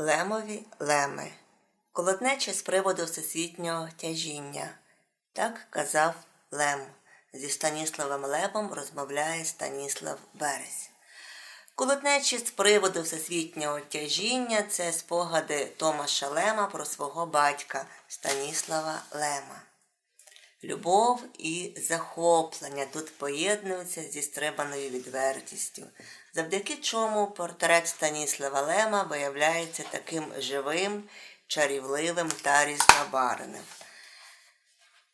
Лемові леми. Колотнечі з приводу всесвітнього тяжіння. Так казав Лем. Зі Станіславом Лемом розмовляє Станіслав Березь. Колотнечі з приводу всесвітнього тяжіння це спогади Томаша Лема про свого батька Станіслава Лема. Любов і захоплення. Тут поєднуються зі стрибаною відвертістю, завдяки чому портрет Станіслава Лема виявляється таким живим, чарівливим та різнобарвним.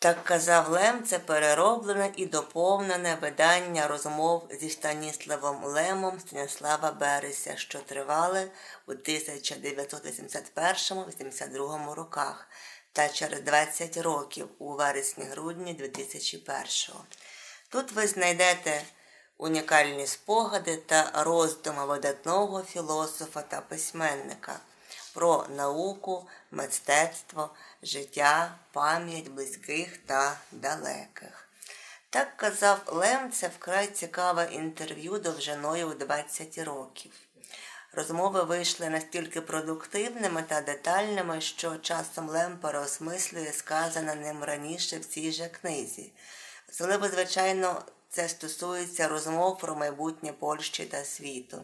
Так казав Лем, це перероблене і доповнене видання розмов зі Станіславом Лемом Станіслава Береся, що тривали у 1981-82 роках та через 20 років у вересні-грудні 2001-го. Тут ви знайдете унікальні спогади та роздуми видатного філософа та письменника про науку, мистецтво, життя, пам'ять близьких та далеких. Так казав Лем, це вкрай цікаве інтерв'ю довжиною у 20 років. Розмови вийшли настільки продуктивними та детальними, що часом Лем переосмислює сказане ним раніше в цій же книзі. Особливо, звичайно, це стосується розмов про майбутнє Польщі та світу.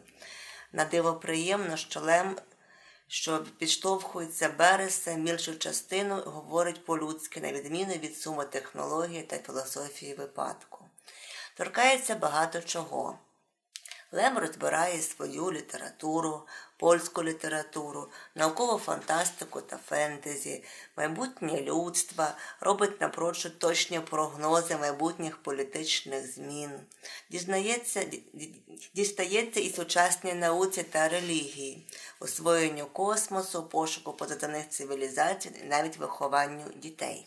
На диво приємно, що Лем, що підштовхується Береса, більшу частину говорить по-людськи, на відміну від суми технології та філософії випадку. Торкається багато чого. Лем розбирає свою літературу, польську літературу, наукову фантастику та фентезі, майбутнє людства, робить напрочуд точні прогнози майбутніх політичних змін, дізнається, дістається і сучасній науці та релігії, освоєнню космосу, пошуку позитивних цивілізацій і навіть вихованню дітей.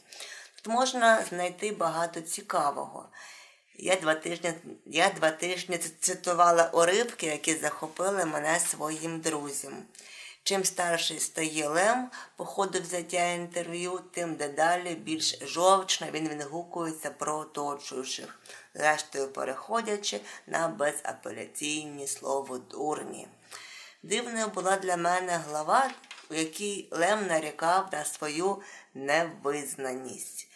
Тут можна знайти багато цікавого. Я два тижні я два тижні цитувала уривки, які захопили мене своїм друзям. Чим старший стає Лем по ходу взяття інтерв'ю, тим дедалі більш жовчно він відгукується про оточуючих, зрештою переходячи на безапеляційні слово дурні. Дивною була для мене глава, у якій Лем нарікав на свою невизнаність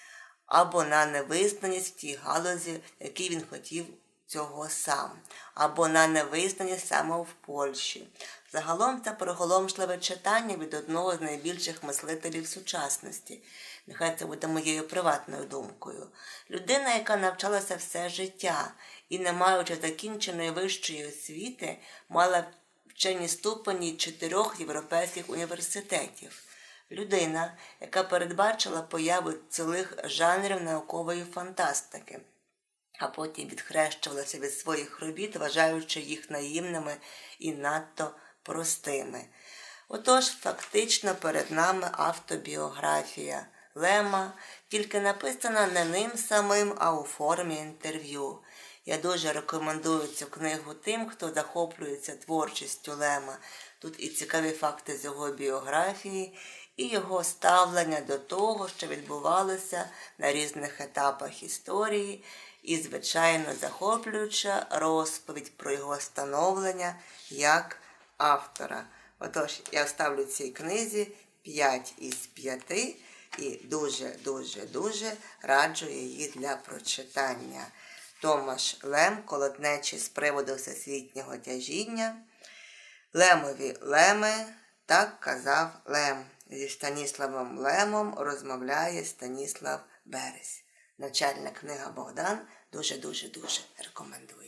або на невизнаність в тій галузі, якій він хотів цього сам, або на невизнаність саме в Польщі. Загалом це приголомшливе читання від одного з найбільших мислителів сучасності. Нехай це буде моєю приватною думкою. Людина, яка навчалася все життя і, не маючи закінченої вищої освіти, мала вчені ступені чотирьох європейських університетів людина, яка передбачила появу цілих жанрів наукової фантастики, а потім відхрещувалася від своїх робіт, вважаючи їх наївними і надто простими. Отож, фактично перед нами автобіографія Лема, тільки написана не ним самим, а у формі інтерв'ю. Я дуже рекомендую цю книгу тим, хто захоплюється творчістю Лема. Тут і цікаві факти з його біографії, і його ставлення до того, що відбувалося на різних етапах історії, і, звичайно, захоплююча розповідь про його становлення як автора. Отож, я вставлю цій книзі 5 із 5 і дуже-дуже дуже раджу її для прочитання. Томаш Лем, колотнечі з приводу всесвітнього тяжіння. Лемові леми, так казав Лем. Зі Станіславом Лемом розмовляє Станіслав Березь. Начальна книга Богдан дуже-дуже дуже рекомендує.